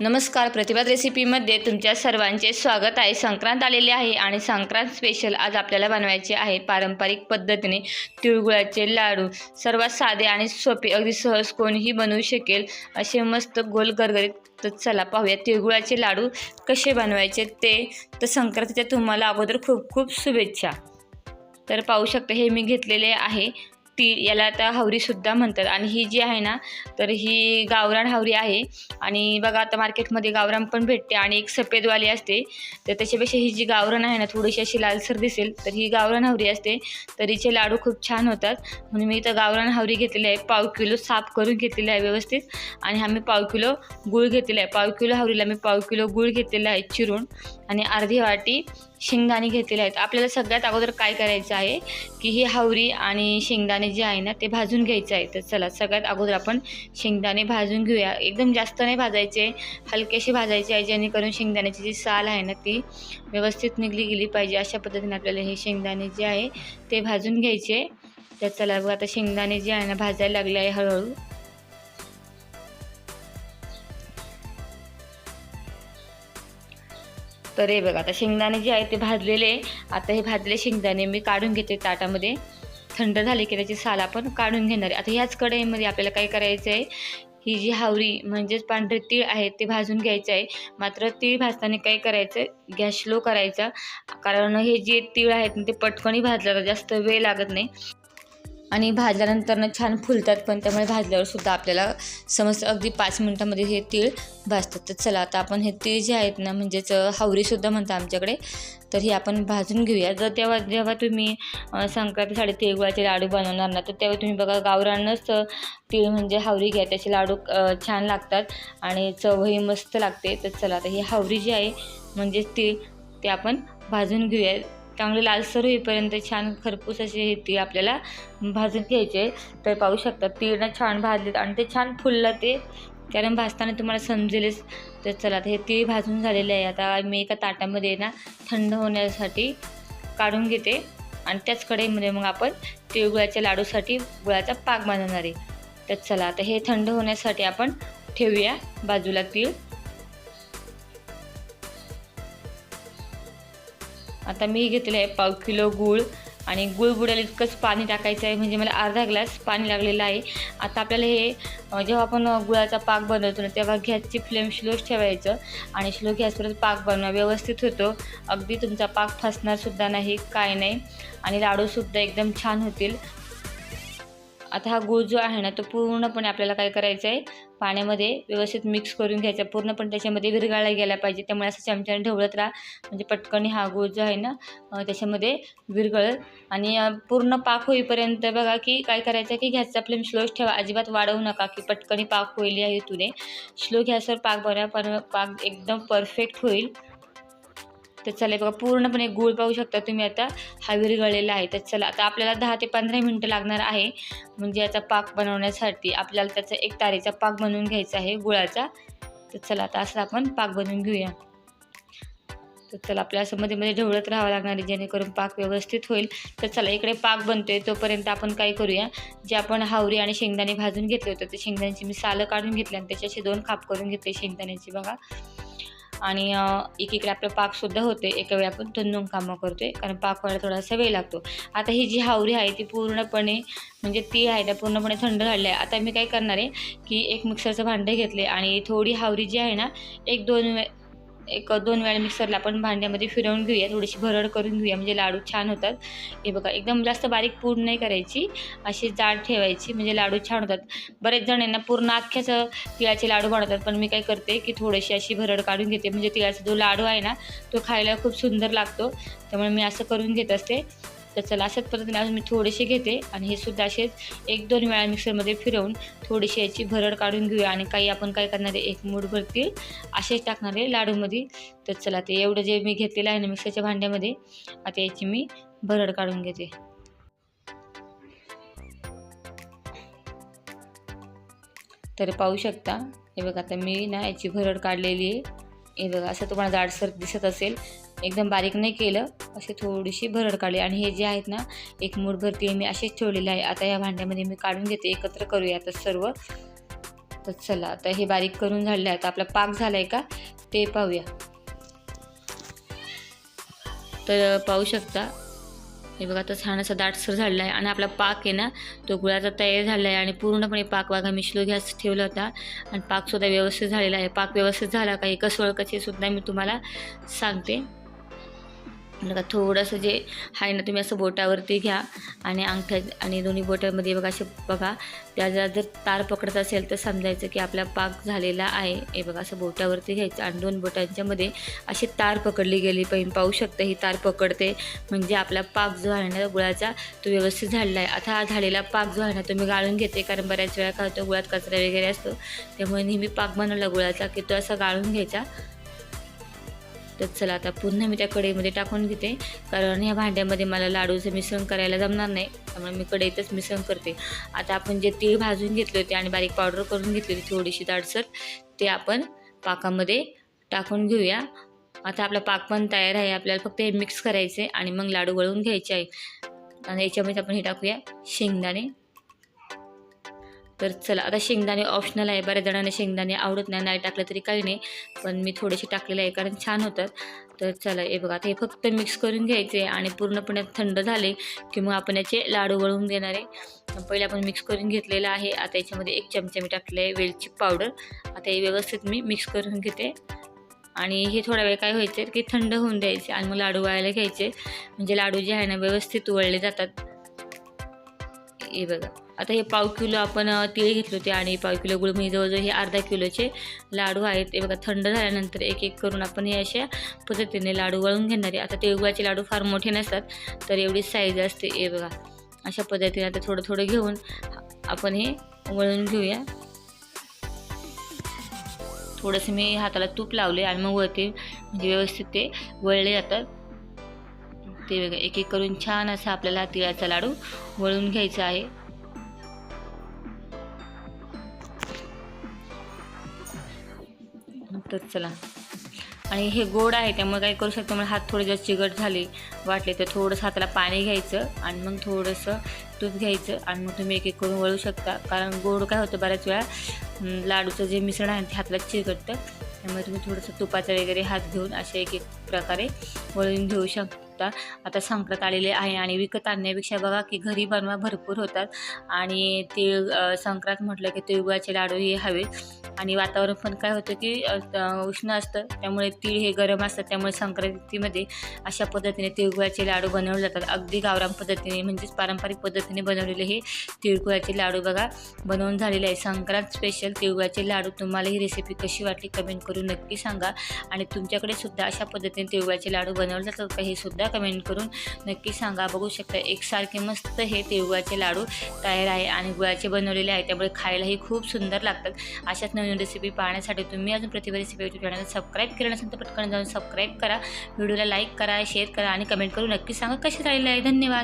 नमस्कार प्रतिभात रेसिपीमध्ये तुमच्या सर्वांचे स्वागत आहे. संक्रांत आलेली आहे आणि संक्रांत स्पेशल आज आपल्याला बनवायचे आहे पारंपरिक पद्धतीने तिळगुळाचे लाडू. सर्वात साधे आणि सोपे अगदी सहज कोणीही बनवू शकेल असे मस्त गोल गरगरीत तर चला पाहूया तिळगुळाचे लाडू कसे बनवायचे ते. तर संक्रांतीच्या तुम्हाला अगोदर खूप खूप शुभेच्छा. तर पाहू शकता हे मी घेतलेले आहे. ती याला आता हावरीसुद्धा म्हणतात. आणि ही जी आहे ना तर ही गावरान हावरी आहे. आणि बघा आता मार्केटमध्ये गावरान पण भेटते आणि एक सफेदवाली असते. तर त्याच्यापेक्षा ही जी गावरान आहे ना थोडीशी अशी लालसर दिसेल. तर ही गावरान हावरी असते. तर हिचे लाडू खूप छान होतात. म्हणून मी इथं गावरान हावरी घेतलेली आहे. पाव किलो साफ करून घेतलेली आहे व्यवस्थित. आणि हा मी पाव किलो गूळ घेतलेला आहे. पाव किलो हावरीला मी पाव किलो गूळ घेतलेला आहे चिरून. आणि अर्धी वाटी शेंगदाणे घेतलेले आहेत. आपल्याला सगळ्यात अगोदर काय करायचं आहे की ही हावरी आणि शेंगदाणे जे आहे ना ते भाजून घ्यायचं आहे. तर चला सगळ्यात अगोदर आपण शेंगदाणे भाजून घेऊया. एकदम जास्त नाही भाजायचे हलकेसे भाजायचे आहे जेणेकरून शेंगदाण्याची जी साल आहे ना ती व्यवस्थित निघली गेली पाहिजे. अशा पद्धतीने आपल्याला हे शेंगदाणे जे आहे ते भाजून घ्यायचे. तर चला बघा आता शेंगदाणे जे आहे ना भाजायला लागले आहे हळूहळू. तर हे बघा. आता शेंगदाणे जे आहे ते भाजलेले आता हे भाजलेले शेंगदाणे मी काढून घेते ताटामध्ये. थंड झाले की त्याची साल आपण काढून घेणार आहे. आता ह्याच कढईमध्ये आपल्याला काय करायचं आहे? ही जी हावरी म्हणजेच पांढरे तीळ आहे ते भाजून घ्यायचं आहे. मात्र तीळ भाजताना काय करायचं गॅस स्लो करायचा. कारण हे जे तीळ आहेत ते पटकनही भाजलं तर जास्त वेळ लागत नाही. आणि भाजल्यानंतर ना छान फुलतात पण त्यामुळे भाजल्यावर सुद्धा आपल्याला समजतं अगदी पाच मिनटामध्ये हे तीळ भाजतात. तर चला आता आपण हे तीळ जे आहेत ना म्हणजेच हावरीसुद्धा म्हणतात आमच्याकडे तर हे आपण भाजून घेऊया. जर तेव्हा जेव्हा तुम्ही संक्रांतीसाठी तिळगुळाचे लाडू बनवणार ना तर तेव्हा तुम्ही बघा गावरानच तीळ म्हणजे हावरी घ्या. त्याचे लाडू छान लागतात आणि चवही मस्त लागते. तर चला आता ही हावरी जी आहे म्हणजेच तीळ ते आपण भाजून घेऊया. चांगले लालसर होईपर्यंत छान खरपूस असे हे तीळ आपल्याला भाजून घ्यायचे तर पाहू शकता तीळ छान भाजलेत आणि ते छान फुललं ते. कारण भाजताना तुम्हाला समजेलच. तर चला हे तीळ भाजून झालेले आहे. आता मी एका ताटामध्ये ना थंड होण्यासाठी काढून घेते. आणि त्याच कढईमध्ये मग आपण तिळगुळाच्या लाडूसाठी गुळाचा पाक बनवणार आहे. तर चला आता हे थंड होण्यासाठी आपण ठेवूया बाजूला तीळ. आता मी घेतलेलं आहे पाव किलो गूळ आणि गूळ बुडायला इतकंच पाणी टाकायचं आहे म्हणजे मला अर्धा ग्लास पाणी लागलेलं आहे. आता आपल्याला हे जेव्हा आपण गुळाचा पाक बनवतो ना तेव्हा गॅसची फ्लेम स्लोच ठेवायचं आणि स्लो गॅसवरच पाक बनवा व्यवस्थित होतो. अगदी तुमचा पाक फसणारसुद्धा नाही काय नाही. आणि लाडूसुद्धा एकदम छान होतील. आता हा गूळ जो आहे ना तो पूर्णपणे आपल्याला काय करायचं आहे पाण्यामध्ये व्यवस्थित मिक्स करून घ्यायचा पूर्णपणे त्याच्यामध्ये विरघळला गेला पाहिजे. त्यामुळे असं चमच्याने ढवळत राहा. म्हणजे पटकन हा गूळ जो आहे ना त्याच्यामध्ये विरघळत आणि पूर्ण पाक होईपर्यंत बघा की काय करायचं की गॅसचा फ्लेम स्लोच ठेवा. अजिबात वाढवू नका की पटकनी पाक होईल या हेतूने. स्लो गॅसवर पाक बनवा पण पाक एकदम परफेक्ट होईल. तर चला बघा पूर्णपणे गूळ पाहू शकता तुम्ही आता. हा विरघळलेला आहे. तर चला आता आपल्याला दहा ते पंधरा मिनटं लागणार आहे. म्हणजे याचा पाक बनवण्यासाठी आपल्याला त्याचा एक तारेचा पाक बनवून घ्यायचा आहे गुळाचा. तर चला आता असं आपण पाक बनवून घेऊया. तर चला आपल्याला असं मध्ये मध्ये ढवळत राहावं लागणार आहे जेणेकरून पाक व्यवस्थित होईल. तर चला इकडे पाक बनतोय तोपर्यंत आपण काय करूया? जे आपण हावरी आणि शेंगदाणे भाजून घेतले होते ते शेंगदाण्याची मी सालं काढून घेतली आणि त्याच्याशी दोन खाप करून घेतले शेंगदाण्याची बघा. आणि एकीकडे आपलं पाकसुद्धा होते एका वेळी आपण दोन दोन कामं करतोय. कारण पाक व्हायला थोडासा वेळ लागतो. आता ही जी हावरी आहे ती पूर्णपणे म्हणजे ती आहे त्या पूर्णपणे थंड झाली आहे. आता मी काय करणार आहे की एक मिक्सरचं भांडं घेतले आणि थोडी हावरी जी आहे ना एक दोन वे एक दोन वेळा मिक्सरला आपण भांड्यामध्ये फिरवून घेऊया. थोडीशी भरड करून घेऊया. म्हणजे लाडू छान होतात. हे बघा एकदम जास्त बारीक पूर्ण नाही करायची. अशी जाड ठेवायची. म्हणजे लाडू छान होतात. बरेच जण यांना पूर्ण अख्ख्याच तिळाचे लाडू बनवतात. पण मी काय करते की थोडीशी अशी भरड काढून घेते. म्हणजे तिळाचा जो लाडू आहे ना तो खायला खूप सुंदर लागतो. त्यामुळे मी असं करून घेत असते. तर चला अशाच पद्धतीने अजून मी थोडेसे घेते आणि हे सुद्धा असेच एक दोन वेळा मिक्सरमध्ये फिरवून थोडीशी याची भरड काढून घेऊया आणि काही आपण काय करणार आहे एक मूठ भरतील असेच टाकणारे लाडूमध्ये. तर चला ते एवढं जे मी घेतलेलं आहे ना मिक्सरच्या भांड्यामध्ये आता याची मी भरड काढून घेते. तर पाहू शकता हे बघा आता मी ना याची भरड काढलेली आहे. हे बघा असं तुम्हाला जाडसर दिसत असेल. एकदम बारीक नाही केलं असे थोडीशी भरड काढली. आणि हे जे आहेत ना एक मूठभर भरती मी असेच ठेवलेले आहे. आता या भांड्यामध्ये मी काढून घेते एकत्र करूया आता सर्व. तर चला आता हे बारीक करून झाले आहे आता आपला पाक झाला आहे का ते पाहूया. तर पाहू शकता हे बघा आता छान असा दाटसर झालेला आहे आणि आपला पाक आहे ना तो गुळाचा तयार झाला आहे आणि पूर्णपणे पाक बघा मी स्लो गॅस ठेवला होता आणि पाकसुद्धा व्यवस्थित झालेला आहे. पाक व्यवस्थित झाला का हे कसं सुद्धा मी तुम्हाला सांगते. बघा थोडंसं जे आहे ना तुम्ही असं बोटावरती घ्या आणि अंगठ्या आणि दोन्ही बोटामध्ये बघा असे बघा. त्याला जर तार पकडत असेल तर समजायचं की आपला पाक झालेला आहे. हे बघा असं बोटावरती घ्यायचं आणि दोन बोटांच्यामध्ये अशी तार पकडली गेली. पण पाहू शकता ही तार पकडते. म्हणजे आपला पाक जो आहे ना गुळाचा तो व्यवस्थित झालेला आहे. आता हा झालेला पाक जो आहे ना तो मी गाळून घेते कारण बऱ्याच वेळा काय होतं गुळात कचरा वगैरे असतो. त्यामुळे नेहमी पाक बनवला गुळाचा की तो असा गाळून घ्यायचा. तर चला आता पुन्हा मी त्या कढईमध्ये टाकून घेते. कारण ह्या भांड्यामध्ये मला लाडूचं मिश्रण करायला जमणार नाही. त्यामुळे मी कढईतच मिश्रण करते. आता आपण जे तीळ भाजून घेतले होते आणि बारीक पावडर करून घेतली होती थोडीशी दाडसर ते आपण पाकामध्ये टाकून घेऊया. आता आपला पाक पण तयार आहे. आपल्याला फक्त हे मिक्स करायचे आणि मग लाडू वळून घ्यायचे आहे. आणि याच्यामध्ये आपण हे टाकूया शेंगदाणे. तर चला आता शेंगदाणे ऑप्शनल आहे. बऱ्याच जणांना शेंगदाणे आवडत नाही नाही टाकलं तरी काही नाही. पण मी थोडेसे टाकलेले आहे कारण छान होतात. तर चला हे बघा आता हे फक्त मिक्स करून घ्यायचे आणि पूर्णपणे थंड झाले की मग आपण याचे लाडू वळून देणार आहे. पहिले आपण मिक्स करून घेतलेलं आहे. आता याच्यामध्ये एक चमचा मी टाकले आहे वेलची पावडर आता हे व्यवस्थित मी मिक्स करून घेते. आणि हे थोडा वेळ काय व्हायचे की थंड होऊन द्यायचे आणि मग लाडू वळायला घ्यायचे. म्हणजे लाडू जे आहे ना व्यवस्थित वळले जातात. हे बघा. आता हे पाव किलो आपण तीळ घेतले होते आणि पाव किलो गुळ म्हणजे जवळजवळ हे अर्धा किलोचे लाडू आहेत. ते बघा थंड झाल्यानंतर एक एक करून आपण हे अशा पद्धतीने लाडू वळून घेणार आहे. आता तिळगुळाचे लाडू फार मोठे नसतात तर एवढी साईज असते. हे बघा अशा पद्धतीने आता थोडं थोडं घेऊन आपण हे वळून घेऊया. थोडंसं मी हाताला तूप लावले आणि मग वळते म्हणजे व्यवस्थित ते वळले जातात. ते बघा एक एक करून छान असा आपल्याला तिळाचा लाडू वळून घ्यायचा आहे. तर चला. आणि हे गोड आहे त्यामुळे काय करू शकतो मला हात थोडे जर चिकट झाले वाटले तर थोडंसं हाताला पाणी घ्यायचं आणि मग थोडंसं तूप घ्यायचं आणि मग तुम्ही एक एक करून वळू शकता. कारण गोड काय होतं बऱ्याच वेळा लाडूचं जे मिश्रण आहे ते हाताला चिकटतं त्यामुळे तुम्ही थोडंसं तुपाचं वगैरे हात घेऊन असे एक एक प्रकारे वळून घेऊ शकता. आता संपत आलेले आहे आणि विकत आणण्यापेक्षा बघा की घरी बनवा भरपूर होतात. आणि तिळ संक्रांत म्हटलं की तिळगुळाचे लाडू हे हवेत. आणि वातावरण पण काय होतं की उष्ण असतं. त्यामुळे तीळ हे गरम असतात. त्यामुळे संक्रांतीमध्ये अशा पद्धतीने तिळगुळाचे लाडू बनवले जातात. अगदी गावराम पद्धतीने म्हणजेच पारंपरिक पद्धतीने बनवलेले हे तिळगुळाचे लाडू बघा बनवून झालेले आहे. संक्रांत स्पेशल तिळगुळाचे लाडू. तुम्हाला ही रेसिपी कशी वाटली? कमेंट करून नक्की सांगा. आणि तुमच्याकडे सुद्धा अशा पद्धतीने तिळगुळाचे लाडू बनवले जातात का हे सुद्धा कमेंट करून नक्की सांगा. बघू शकता एकसारखे मस्त हे तिळगुळाचे लाडू तयार आहे आणि गुळाचे बनवलेले आहे. त्यामुळे खायलाही खूप सुंदर लागतात. अशाच नवीन रेसिपी पाहण्यासाठी तुम्ही अजून Pratibha recipe YouTube channel subscribe केलं नसेल तर पटकन जाऊन सबस्क्राईब करा. व्हिडिओला लाईक करा शेअर करा आणि कमेंट करून नक्की सांगा कसे राहिले आहे. धन्यवाद.